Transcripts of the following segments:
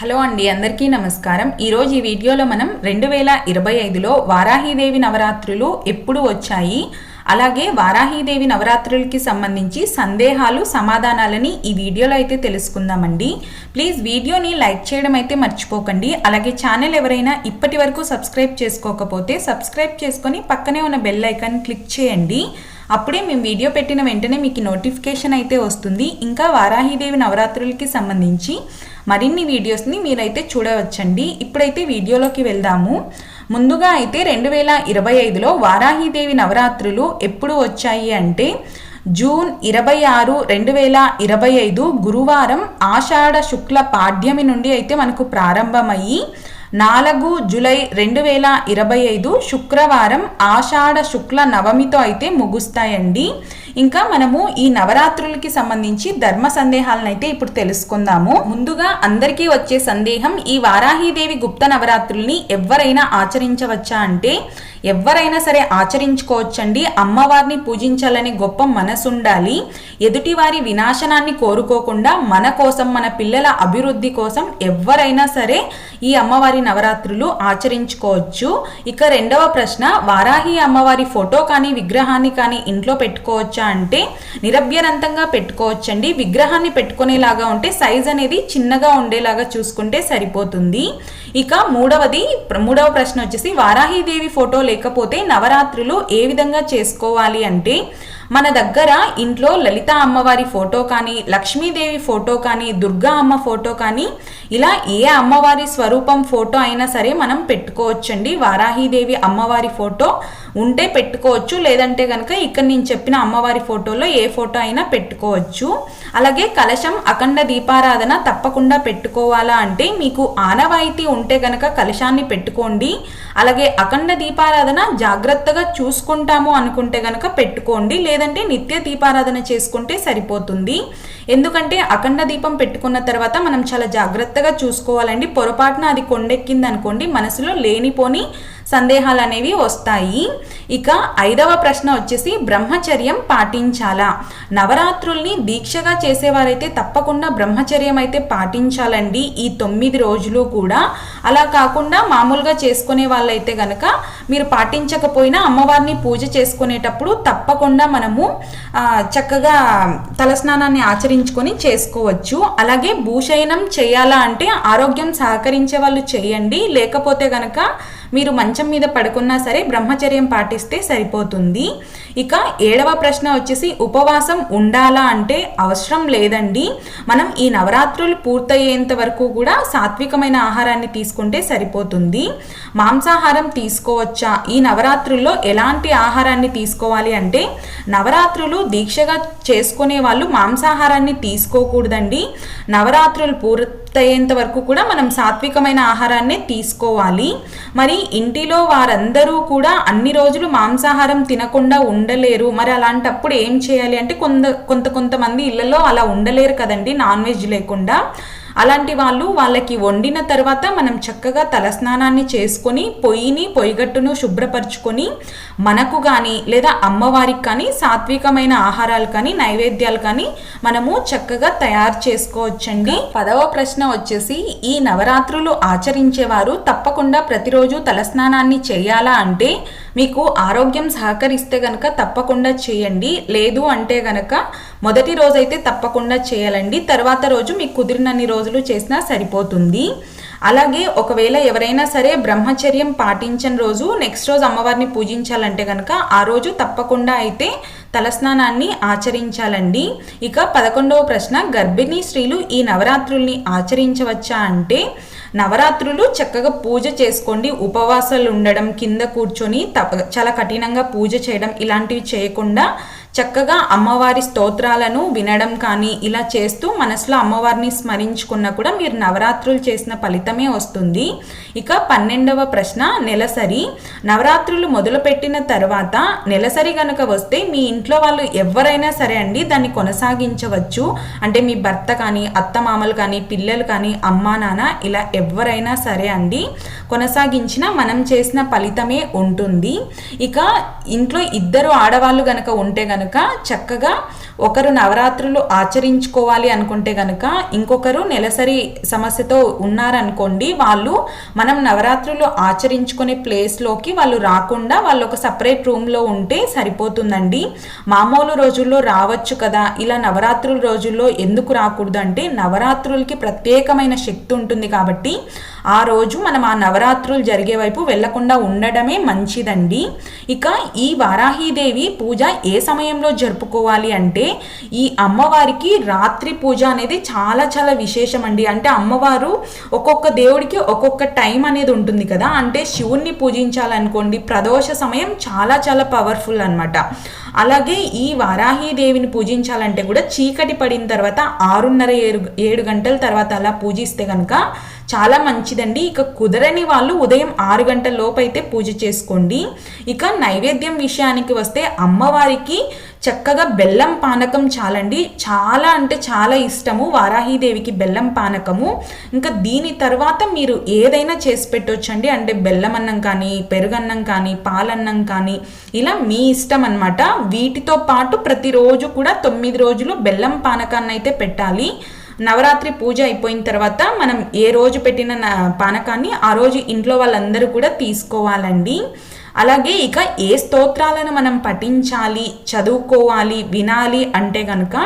Hello అండి అందరికీ నమస్కారం. ఈరోజు ఈ వీడియోలో మనం రెండు వేల ఇరవై ఐదులో వారాహీదేవి నవరాత్రులు ఎప్పుడు వచ్చాయి? అలాగే వారాహీదేవి నవరాత్రులకి సంబంధించి సందేహాలు సమాధానాలని ఈ వీడియోలో అయితే తెలుసుకుందామండి. ప్లీజ్ వీడియోని లైక్ చేయడం అయితే మర్చిపోకండి. అలాగే ఛానల్ ఎవరైనా ఇప్పటి వరకు సబ్స్క్రైబ్ చేసుకోకపోతే సబ్స్క్రైబ్ చేసుకొని పక్కనే ఉన్న బెల్ ఐకాన్ క్లిక్ చేయండి. అప్పుడే మేము వీడియో పెట్టిన వెంటనే మీకు నోటిఫికేషన్ అయితే వస్తుంది. ఇంకా వారాహిదేవి నవరాత్రులకి సంబంధించి మరిన్ని వీడియోస్ని మీరైతే చూడవచ్చండి. ఇప్పుడైతే వీడియోలోకి వెళ్దాము. ముందుగా అయితే రెండు వేల ఇరవై ఐదులో వారాహిదేవి నవరాత్రులు ఎప్పుడు వచ్చాయి అంటే జూన్ ఇరవై ఆరు రెండు వేల ఇరవై ఐదు గురువారం ఆషాఢ శుక్ల పాడ్యమి నుండి అయితే మనకు ప్రారంభమయ్యి నాలుగు జులై రెండు వేల ఇరవై ఐదు శుక్రవారం ఆషాఢ శుక్ల నవమితో అయితే ముగుస్తాయండి. ఇంకా మనము ఈ నవరాత్రులకి సంబంధించి ధర్మ సందేహాలను అయితే ఇప్పుడు తెలుసుకుందాము. ముందుగా అందరికీ వచ్చే సందేహం ఈ వారాహీదేవి గుప్త నవరాత్రుల్ని ఎవరైనా ఆచరించవచ్చా అంటే ఎవరైనా సరే ఆచరించుకోవచ్చండి. అమ్మవారిని పూజించాలని గొప్ప మనసు ఉండాలి ఎదుటివారి వినాశనాన్ని కోరుకోకుండా మన కోసం మన పిల్లల అభివృద్ధి కోసం ఎవరైనా సరే ఈ అమ్మవారి నవరాత్రులు ఆచరించుకోవచ్చు. ఇక రెండవ ప్రశ్న వారాహి అమ్మవారి ఫోటో కానీ విగ్రహాన్ని కానీ ఇంట్లో పెట్టుకోవచ్చా అంటే నిరభ్యరంతంగా పెట్టుకోవచ్చండి. విగ్రహాన్ని పెట్టుకునేలాగా ఉంటే సైజ్ అనేది చిన్నగా ఉండేలాగా చూసుకుంటే సరిపోతుంది. ఇక మూడవది మూడవ ప్రశ్న వచ్చేసి వారాహీదేవి ఫోటో లేకపోతే నవరాత్రులు ఏ విధంగా చేసుకోవాలి అంటే మన దగ్గర ఇంట్లో లలిత అమ్మవారి ఫోటో కానీ లక్ష్మీదేవి ఫోటో కానీ దుర్గా అమ్మ ఫోటో కానీ ఇలా ఏ అమ్మవారి స్వరూపం ఫోటో అయినా సరే మనం పెట్టుకోవచ్చండి. వారాహీదేవి అమ్మవారి ఫోటో ఉంటే పెట్టుకోవచ్చు. లేదంటే కనుక ఇక్కడ నేను చెప్పిన అమ్మవారి ఫోటోలో ఏ ఫోటో అయినా పెట్టుకోవచ్చు. అలాగే కలశం అఖండ దీపారాధన తప్పకుండా పెట్టుకోవాలా అంటే మీకు ఆనవాయితీ ఉంటే గనక కలశాన్ని పెట్టుకోండి. అలాగే అఖండ దీపారాధన జాగ్రత్తగా చూసుకుంటాము అనుకుంటే గనక పెట్టుకోండి. లేదంటే నిత్య దీపారాధన చేసుకుంటే సరిపోతుంది. ఎందుకంటే అఖండ దీపం పెట్టుకున్న తర్వాత మనం చాలా జాగ్రత్తగా చూసుకోవాలండి. పొరపాటున అది కొండెక్కింది అనుకోండి మనసులో లేనిపోని సందేహాలు అనేవి వస్తాయి. ఇక ఐదవ ప్రశ్న వచ్చేసి బ్రహ్మచర్యం పాటించాలా? నవరాత్రుల్ని దీక్షగా చేసేవారైతే తప్పకుండా బ్రహ్మచర్యం అయితే పాటించాలండి ఈ తొమ్మిది రోజులు కూడా. అలా కాకుండా మామూలుగా చేసుకునే వాళ్ళైతే గనక మీరు పాటించకపోయినా అమ్మవారిని పూజ చేసుకునేటప్పుడు తప్పకుండా మనము చక్కగా తలస్నానాన్ని ఆచరించుకొని చేసుకోవచ్చు. అలాగే భూషయనం చేయాలా అంటే ఆరోగ్యం సహకరించే వాళ్ళు చేయండి. లేకపోతే గనక మీరు మంచం మీద పడుకున్నా సరే బ్రహ్మచర్యం పాటిస్తే సరిపోతుంది. ఇక ఏడవ ప్రశ్న వచ్చేసి ఉపవాసం ఉండాలా అంటే అవసరం లేదండి. మనం ఈ నవరాత్రులు పూర్తయ్యేంత వరకు కూడా సాత్వికమైన ఆహారాన్ని తీసుకుంటే సరిపోతుంది. మాంసాహారం తీసుకోవచ్చా? ఈ నవరాత్రుల్లో ఎలాంటి ఆహారాన్ని తీసుకోవాలి అంటే నవరాత్రులు దీక్షగా చేసుకునే వాళ్ళు మాంసాహారాన్ని తీసుకోకూడదండి. నవరాత్రులు పూర్తయ్యేంత వరకు కూడా మనం సాత్వికమైన ఆహారాన్ని తీసుకోవాలి. మరి ఇంటిలో వారందరూ కూడా అన్ని రోజులు మాంసాహారం తినకుండా ఉండలేరు. మరి అలాంటప్పుడు ఏం చేయాలి అంటే కొంత కొంత కొంతమంది ఇళ్ళలో అలా ఉండలేరు కదండి నాన్ వెజ్ లేకుండా. అలాంటి వాళ్ళు వాళ్ళకి వండిన తర్వాత మనం చక్కగా తలస్నానాన్ని చేసుకొని పొయ్యిని పొయ్యిగట్టును శుభ్రపరచుకొని మనకు కానీ లేదా అమ్మవారికి కానీ సాత్వికమైన ఆహారాలు కానీ నైవేద్యాలు కానీ మనము చక్కగా తయారు చేసుకోవచ్చండి. పదవ ప్రశ్న వచ్చేసి ఈ నవరాత్రులు ఆచరించేవారు తప్పకుండా ప్రతిరోజు తలస్నానాన్ని చేయాలా అంటే మీకు ఆరోగ్యం సహకరిస్తే గనక తప్పకుండా చేయండి. లేదు అంటే గనక మొదటి రోజైతే తప్పకుండా చేయాలండి. తర్వాత రోజు మీకు కుదిరినన్ని రోజులు చేసినా సరిపోతుంది. అలాగే ఒకవేళ ఎవరైనా సరే బ్రహ్మచర్యం పాటించని రోజు నెక్స్ట్ రోజు అమ్మవారిని పూజించాలంటే కనుక ఆ రోజు తప్పకుండా అయితే తలస్నానాన్ని ఆచరించాలండి. ఇక పదకొండవ ప్రశ్న గర్భిణీ స్త్రీలు ఈ నవరాత్రుల్ని ఆచరించవచ్చా అంటే నవరాత్రులు చక్కగా పూజ చేసుకోండి ఉపవాసాలు ఉండడం కింద కూర్చొని తప చాలా కఠినంగా పూజ చేయడం ఇలాంటివి చేయకుండా చక్కగా అమ్మవారి స్తోత్రాలను వినడం కానీ ఇలా చేస్తూ మనసులో అమ్మవారిని స్మరించుకున్నా కూడా మీరు నవరాత్రులు చేసిన ఫలితమే వస్తుంది. ఇక పన్నెండవ ప్రశ్న నెలసరి. నవరాత్రులు మొదలుపెట్టిన తర్వాత నెలసరి కనుక వస్తే మీ ఇంట్లో వాళ్ళు ఎవరైనా సరే అండి దాన్ని కొనసాగించవచ్చు. అంటే మీ భర్త కానీ అత్తమామలు కానీ పిల్లలు కానీ అమ్మా నాన్న ఇలా ఎవరైనా సరే అండి కొనసాగించిన మనం చేసిన ఫలితమే ఉంటుంది. ఇక ఇంట్లో ఇద్దరు ఆడవాళ్ళు గనక ఉంటే గనక కనుక చక్కగా ఒకరు నవరాత్రులు ఆచరించుకోవాలి అనుకుంటే కనుక ఇంకొకరు నెలసరి సమస్యతో ఉన్నారనుకోండి వాళ్ళు మనం నవరాత్రులు ఆచరించుకునే ప్లేస్లోకి వాళ్ళు రాకుండా వాళ్ళు ఒక సపరేట్ రూమ్లో ఉంటే సరిపోతుందండి. మామూలు రోజుల్లో రావచ్చు కదా ఇలా నవరాత్రుల రోజుల్లో ఎందుకు రాకూడదు అంటే నవరాత్రులకి ప్రత్యేకమైన శక్తి ఉంటుంది కాబట్టి ఆ రోజు మనం ఆ నవరాత్రులు జరిగే వైపు వెళ్ళకుండా ఉండడమే మంచిదండి. ఇక ఈ వారాహీదేవి పూజ ఏ సమయంలో జరుపుకోవాలి అంటే ఈ అమ్మవారికి రాత్రి పూజ అనేది చాలా చాలా విశేషం అండి అంటే అమ్మవారు ఒక్కొక్క దేవుడికి ఒక్కొక్క టైం అనేది ఉంటుంది కదా. అంటే శివుణ్ణి పూజించాలనుకోండి ప్రదోష సమయం చాలా చాలా పవర్ఫుల్ అనమాట అలాగే ఈ వారాహీదేవిని పూజించాలంటే కూడా చీకటి పడిన తర్వాత ఆరున్నర ఏడు ఏడు గంటల తర్వాత అలా పూజిస్తే కనుక చాలా మంచిదండి. ఇక కుదరని వాళ్ళు ఉదయం ఆరు గంటల లోపు అయితే పూజ చేసుకోండి. ఇక నైవేద్యం విషయానికి వస్తే అమ్మవారికి చక్కగా బెల్లం పానకం చాలండి. చాలా అంటే చాలా ఇష్టము. వారాహీదేవికి బెల్లం పానకము. ఇంకా దీని తర్వాత మీరు ఏదైనా చేసి పెట్టొచ్చండి. అంటే బెల్లం అన్నం కానీ పెరుగన్నం కానీ పాలన్నం కానీ ఇలా మీ ఇష్టం అనమాట వీటితో పాటు ప్రతిరోజు కూడా తొమ్మిది రోజులు బెల్లం పానకాన్ని అయితే పెట్టాలి. నవరాత్రి పూజ అయిపోయిన తర్వాత మనం ఏ రోజు పెట్టిన పానకాన్ని ఆ రోజు ఇంట్లో వాళ్ళందరూ కూడా తీసుకోవాలండి. అలాగే ఇక ఏ స్తోత్రాలను మనం పఠించాలి చదువుకోవాలి వినాలి అంటే కనుక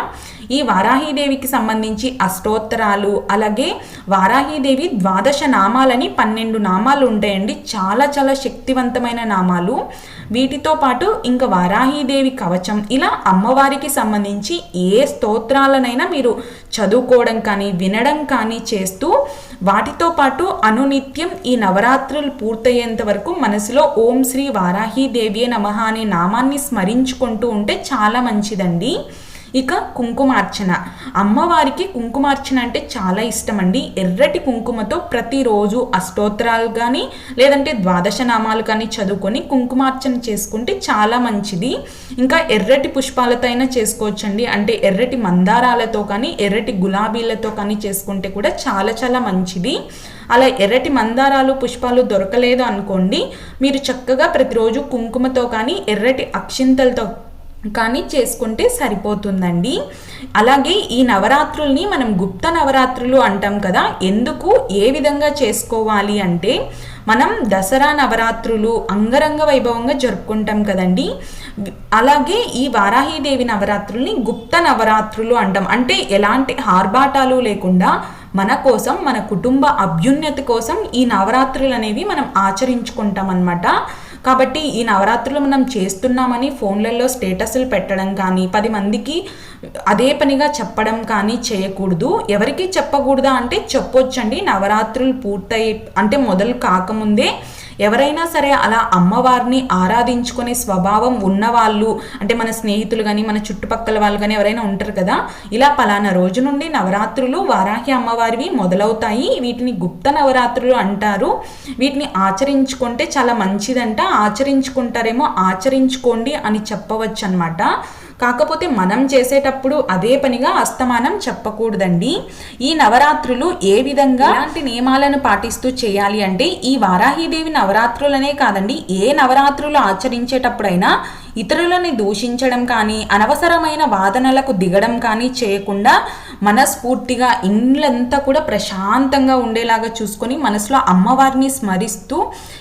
ఈ వారాహీదేవికి సంబంధించి అష్టోత్తరాలు అలాగే వారాహీదేవి ద్వాదశ నామాలని పన్నెండు నామాలు ఉంటాయండి. చాలా చాలా శక్తివంతమైన నామాలు. వీటితో పాటు ఇంకా వారాహీదేవి కవచం. ఇలా అమ్మవారికి సంబంధించి ఏ స్తోత్రాలనైనా మీరు చదువుకోవడం కానీ వినడం కానీ చేస్తూ వాటితో పాటు అనునిత్యం ఈ నవరాత్రులు పూర్తయ్యేంత వరకు మనసులో ఓం శ్రీ వారాహీదేవియే నమః అనే నామాన్ని స్మరించుకుంటూ ఉంటే చాలా మంచిదండి. ఇక కుంకుమార్చన. అమ్మవారికి కుంకుమార్చన అంటే చాలా ఇష్టం అండి ఎర్రటి కుంకుమతో ప్రతిరోజు అష్టోత్తరాలు కానీ లేదంటే ద్వాదశ నామాలు కానీ చదువుకొని కుంకుమార్చన చేసుకుంటే చాలా మంచిది. ఇంకా ఎర్రటి పుష్పాలతో అయినా చేసుకోవచ్చండి. అంటే ఎర్రటి మందారాలతో కానీ ఎర్రటి గులాబీలతో కానీ చేసుకుంటే కూడా చాలా చాలా మంచిది. అలా ఎర్రటి మందారాలు పుష్పాలు దొరకలేదు అనుకోండి మీరు చక్కగా ప్రతిరోజు కుంకుమతో కానీ ఎర్రటి అక్షింతలతో కానీ చేసుకుంటే సరిపోతుందండి. అలాగే ఈ నవరాత్రుల్ని మనం గుప్త నవరాత్రులు అంటాం కదా ఎందుకు ఏ విధంగా చేసుకోవాలి అంటే మనం దసరా నవరాత్రులు అంగరంగ వైభవంగా జరుపుకుంటాం కదండి. అలాగే ఈ వారాహీదేవి నవరాత్రుల్ని గుప్త నవరాత్రులు అంటాం. అంటే ఎలాంటి ఆర్భాటాలు లేకుండా మన కోసం మన కుటుంబ అభ్యున్నతి కోసం ఈ నవరాత్రులు అనేవి మనం ఆచరించుకుంటాం అన్నమాట కాబట్టి ఈ నవరాత్రులు మనం చేస్తున్నామని ఫోన్లలో స్టేటస్లు పెట్టడం కానీ పది మందికి అదే పనిగా చెప్పడం కానీ చేయకూడదు. ఎవరికి చెప్పకూడదా అంటే చెప్పొచ్చండి. నవరాత్రులు పూర్తయి అంటే మొదలు కాకముందే ఎవరైనా సరే అలా అమ్మవారిని ఆరాధించుకునే స్వభావం ఉన్నవాళ్ళు అంటే మన స్నేహితులు కానీ మన చుట్టుపక్కల వాళ్ళు కానీ ఎవరైనా ఉంటారు కదా ఇలా పలానా రోజు నుండి నవరాత్రులు వారాహి అమ్మవారివి మొదలవుతాయి. వీటిని గుప్త నవరాత్రులు అంటారు. వీటిని ఆచరించుకుంటే చాలా మంచిదంట. ఆచరించుకుంటారేమో ఆచరించుకోండి అని చెప్పవచ్చు అనమాట కాకపోతే మనం చేసేటప్పుడు అదే పనిగా అస్తమానం చెప్పకూడదండి. ఈ నవరాత్రులు ఏ విధంగా ఇలాంటి నియమాలను పాటిస్తూ చేయాలి అంటే ఈ వారాహీదేవి నవరాత్రులనే కాదండి ఏ నవరాత్రులు ఆచరించేటప్పుడైనా ఇతరులని దూషించడం కానీ అనవసరమైన వాదనలకు దిగడం కానీ చేయకుండా మనస్ఫూర్తిగా ఇండ్లంతా కూడా ప్రశాంతంగా ఉండేలాగా చూసుకొని మనసులో అమ్మవారిని స్మరిస్తూ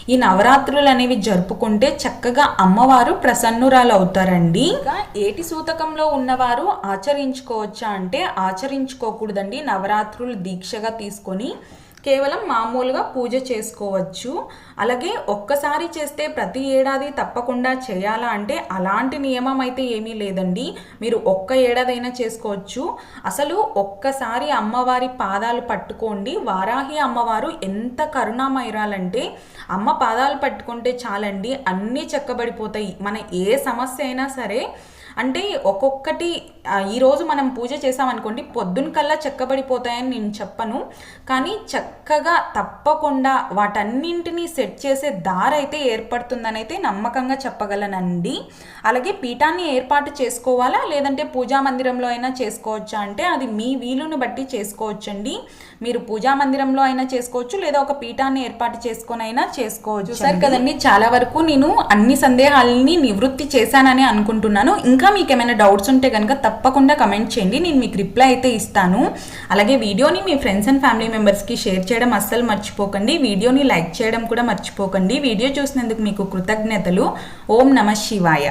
ఈ నవరాత్రులు అనేవి జరుపుకుంటే చక్కగా అమ్మవారు ప్రసన్నురాలు అవుతారండి. ఇంకా ఏటి సూతకంలో ఉన్నవారు ఆచరించుకోవచ్చా అంటే ఆచరించుకోకూడదండి. నవరాత్రులు దీక్షగా తీసుకొని కేవలం మామూలుగా పూజ చేసుకోవచ్చు. అలాగే ఒక్కసారి చేస్తే ప్రతి ఏడాది తప్పకుండా చేయాలా అంటే అలాంటి నియమం అయితే ఏమీ లేదండి. మీరు ఒక్క ఏడాదైనా చేసుకోవచ్చు. అసలు ఒక్కసారి అమ్మవారి పాదాలు పట్టుకోండి. వారాహి అమ్మవారు ఎంత కరుణామైరాలంటే అమ్మ పాదాలు పట్టుకుంటే చాలండి. అన్నీ చెక్కబడిపోతాయి. మన ఏ సమస్య అయినా సరే అంటే ఒక్కొక్కటి ఈరోజు మనం పూజ చేసామనుకోండి పొద్దున కల్లా చెక్కబడిపోతాయని నేను చెప్పను. కానీ చక్కగా తప్పకుండా వాటన్నింటినీ సెట్ చేసే దారి అయితే ఏర్పడుతుందని అయితే నమ్మకంగా చెప్పగలనండి. అలాగే పీఠాన్ని ఏర్పాటు చేసుకోవాలా? లేదంటే పూజా మందిరంలో అయినా చేసుకోవచ్చా? అంటే అది మీ వీలుని బట్టి చేసుకోవచ్చండి. మీరు పూజా మందిరంలో అయినా చేసుకోవచ్చు లేదా ఒక పీఠాన్ని ఏర్పాటు చేసుకొని అయినా చేసుకోవచ్చు సరే కదండి చాలా వరకు నేను అన్ని సందేహాలని నివృత్తి చేశానని అనుకుంటున్నాను. ఇంకా ఇంకా మీకు ఏమైనా డౌట్స్ ఉంటే కనుక తప్పకుండా కమెంట్ చేయండి. నేను మీకు రిప్లై అయితే ఇస్తాను. అలాగే వీడియోని మీ ఫ్రెండ్స్ అండ్ ఫ్యామిలీ మెంబర్స్కి షేర్ చేయడం అస్సలు మర్చిపోకండి. వీడియోని లైక్ చేయడం కూడా మర్చిపోకండి. వీడియో చూసినందుకు మీకు కృతజ్ఞతలు. ఓం నమ శివాయ.